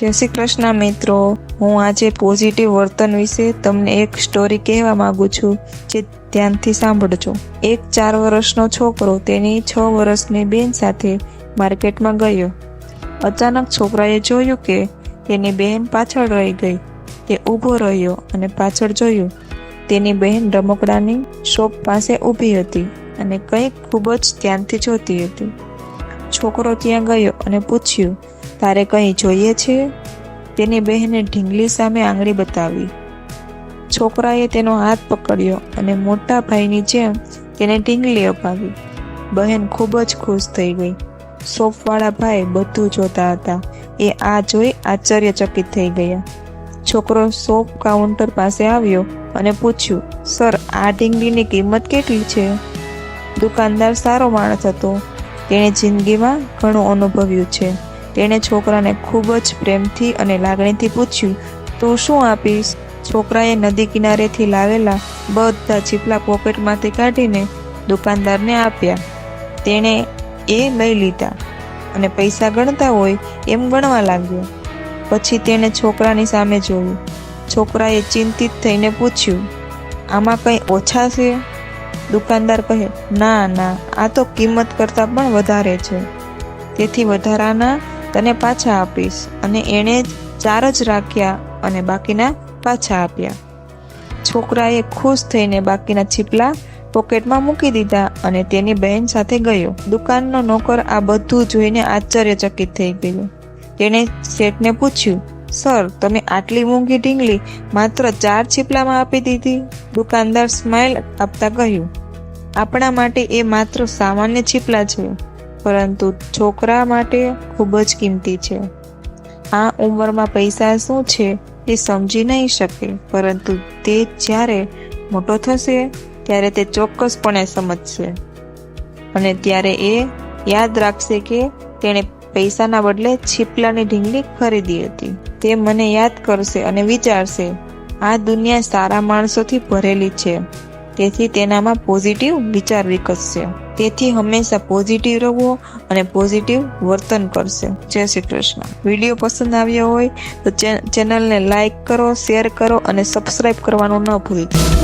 જય શ્રી કૃષ્ણ મિત્રો. હું આજે પોઝિટિવ વર્તન વિશે તમને એક સ્ટોરી કહેવા માંગુ છું જે ધ્યાનથી સાંભળજો. એક ચાર વર્ષનો છોકરો તેની છ વર્ષની બેન સાથે માર્કેટમાં ગયો. અચાનક છોકરાએ જોયું કે તેની બહેન પાછળ રહી ગઈ. તે ઊભો રહ્યો અને પાછળ જોયું. તેની બહેન રમકડાની શોપ પાસે ઊભી હતી અને કંઈક ખૂબ જ ધ્યાનથી જોતી હતી. છોકરો ત્યાં ગયો અને પૂછ્યું તારે કંઈ જોઈએ છે? તેની બહેને ઢીંગલી સામે આંગળી બતાવી. છોકરાએ તેનો હાથ પકડ્યો અને મોટા ભાઈની જેમ તેને ઢીંગલી અપાવી. બહેન ખૂબ જ ખુશ થઈ ગઈ. સોપવાળા ભાઈ બધું જોતા હતા. એ આ જોઈ આશ્ચર્યચકિત થઈ ગયા. છોકરો સોપ કાઉન્ટર પાસે આવ્યો અને પૂછ્યું, સર, આ ઢીંગલીની કિંમત કેટલી છે? દુકાનદાર સારો માણસ હતો. તેણે જિંદગીમાં ઘણું અનુભવ્યું છે. તેણે છોકરાને ખૂબ જ પ્રેમથી અને લાગણીથી પૂછ્યું, તું શું આપીશ? છોકરાએ નદી કિનારેથી લાવેલા બધા ચીપલા પોકેટમાંથી કાઢીને દુકાનદારને આપ્યા. તેણે એ લઈ લીધા અને પૈસા ગણતા હોય એમ ગણવા લાગ્યો. પછી તેણે છોકરાની સામે જોયું. છોકરાએ ચિંતિત થઈને પૂછ્યું, આમાં કંઈ ઓછા છે? દુકાનદાર કહે, ના ના, આ તો કિંમત કરતાં પણ વધારે છે. તેથી વધારાના તને પાછા આપીશ અને એણે ચાર જ રાખ્યા અને બાકીના પાછા આપ્યા. છોકરાએ ખુશ થઈને બાકીના છીપલા પોકેટમાં મૂકી દીધા અને તેની બહેન સાથે ગયો. દુકાનનો નોકર આ બધું જોઈને આશ્ચર્યચકિત થઈ ગયો. તેણે શેઠને પૂછ્યું, સર, તમે આટલી મોંઘી ઢીંગલી માત્ર ચાર છીપલામાં આપી દીધી? દુકાનદાર સ્માઇલ આપતા કહ્યું, આપણા માટે એ માત્ર સામાન્ય છીપલા છે. પરંતુ છોકરા માટે ખૂબ જ કિંમતી છે. આ ઉંમરમાં પૈસા શું છે એ સમજી નહીં શકે, પરંતુ તે જ્યારે મોટો થશે, ત્યારે તે ચોક્કસપણે સમજશે. અને ત્યારે એ યાદ રાખશે કે તેણે પૈસાના બદલે છીપલાની ઢીંગલી ખરીદી હતી. તે મને યાદ કરશે અને વિચારશે, આ દુનિયા સારા માણસોથી ભરેલી છે. તેથી તેનામાં પોઝિટિવ વિચાર વિકસશે. તેથી હંમેશા પોઝિટિવ રહો અને પોઝિટિવ વર્તન કરશે. જય શ્રી કૃષ્ણ. વીડિયો પસંદ આવ્યો હોય તો ચેનલને લાઈક કરો શેર કરો અને સબસ્ક્રાઈબ કરવાનું ન ભૂલતા.